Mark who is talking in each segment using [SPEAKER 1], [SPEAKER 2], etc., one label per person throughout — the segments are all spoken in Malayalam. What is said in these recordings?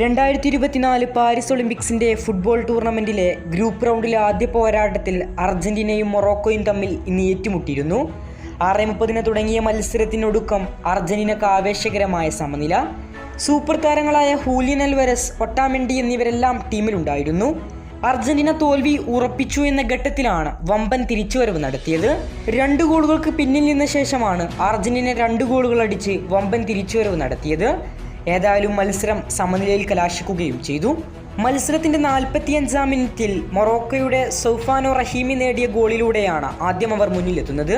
[SPEAKER 1] രണ്ടായിരത്തി ഇരുപത്തിനാല് പാരീസ് ഒളിമ്പിക്സിന്റെ ഫുട്ബോൾ ടൂർണമെന്റിലെ ഗ്രൂപ്പ് റൗണ്ടിലെ ആദ്യ പോരാട്ടത്തിൽ അർജന്റീനയും മൊറോക്കോയും തമ്മിൽ ഇന്ന് ഏറ്റുമുട്ടിയിരുന്നു. ആറ് മുപ്പതിന് തുടങ്ങിയ മത്സരത്തിനൊടുക്കം അർജന്റീനക്ക് ആവേശകരമായ സമനില. സൂപ്പർ താരങ്ങളായ ഹൂലിയൻ അൽവരസ് ഒട്ടാമെൻഡി എന്നിവരെല്ലാം ടീമിലുണ്ടായിരുന്നു. അർജന്റീന തോൽവി ഉറപ്പിച്ചു എന്ന ഘട്ടത്തിലാണ് വമ്പൻ തിരിച്ചുവരവ് നടത്തിയത്. രണ്ട് ഗോളുകൾക്ക് പിന്നിൽ നിന്ന ശേഷമാണ് അർജന്റീന രണ്ട് ഗോളുകൾ അടിച്ച് വമ്പൻ തിരിച്ചുവരവ് നടത്തിയത്. ഏതായാലും മത്സരം സമനിലയിൽ കലാശിക്കുകയും ചെയ്തു. മത്സരത്തിന്റെ നാൽപ്പത്തിയഞ്ചാം മിനിറ്റിൽ മൊറോക്കോയുടെ സൗഫാനോ റഹീമി നേടിയ ഗോളിലൂടെയാണ് ആദ്യം അവർ മുന്നിലെത്തുന്നത്.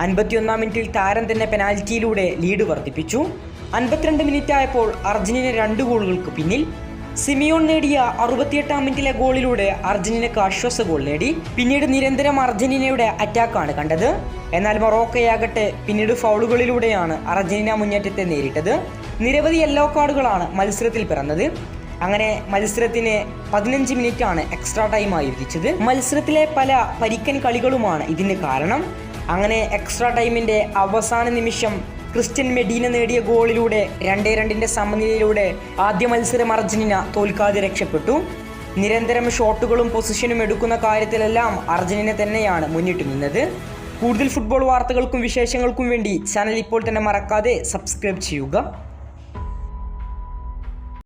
[SPEAKER 1] അൻപത്തിയൊന്നാം മിനിറ്റിൽ താരം തന്നെ പെനാൽറ്റിയിലൂടെ ലീഡ് വർദ്ധിപ്പിച്ചു. അൻപത്തിരണ്ട് മിനിറ്റ് ആയപ്പോൾ അർജന്റീന രണ്ട് ഗോളുകൾക്ക് പിന്നിൽ. സിമിയോൺ നേടിയ അറുപത്തിയെട്ടാം മിനിറ്റിലെ ഗോളിലൂടെ അർജന്റീനക്ക് ആശ്വാസ ഗോൾ നേടി. പിന്നീട് നിരന്തരം അർജന്റീനയുടെ അറ്റാക്കാണ് കണ്ടത്. എന്നാൽ മൊറോക്കയാകട്ടെ പിന്നീട് ഫൗളുകളിലൂടെയാണ് അർജന്റീന മുന്നേറ്റത്തെ നേരിട്ടത്. നിരവധി യെല്ലോ കാർഡുകളാണ് മത്സരത്തിൽ പിറന്നത്. അങ്ങനെ മത്സരത്തിന് പതിനഞ്ച് ആണ് എക്സ്ട്രാ ടൈമായി വിധിച്ചത് മത്സരത്തിലെ പല പരിക്കൻ കളികളുമാണ് ഇതിന് കാരണം. അങ്ങനെ എക്സ്ട്രാ ടൈമിന്റെ അവസാന നിമിഷം ക്രിസ്ത്യൻ മെഡീന നേടിയ ഗോളിലൂടെ രണ്ടേ രണ്ടിന്റെ സമനിലയിലൂടെ ആദ്യ മത്സരം അർജന്റീന തോൽക്കാതെ രക്ഷപ്പെട്ടു. നിരന്തരം ഷോട്ടുകളും പൊസിഷനും എടുക്കുന്ന കാര്യത്തിലെല്ലാം അർജന്റീന തന്നെയാണ് മുന്നിട്ട് നിന്നത്. കൂടുതൽ ഫുട്ബോൾ വാർത്തകൾക്കും വിശേഷങ്ങൾക്കും വേണ്ടി ചാനൽ ഇപ്പോൾ തന്നെ മറക്കാതെ സബ്സ്ക്രൈബ് ചെയ്യുക.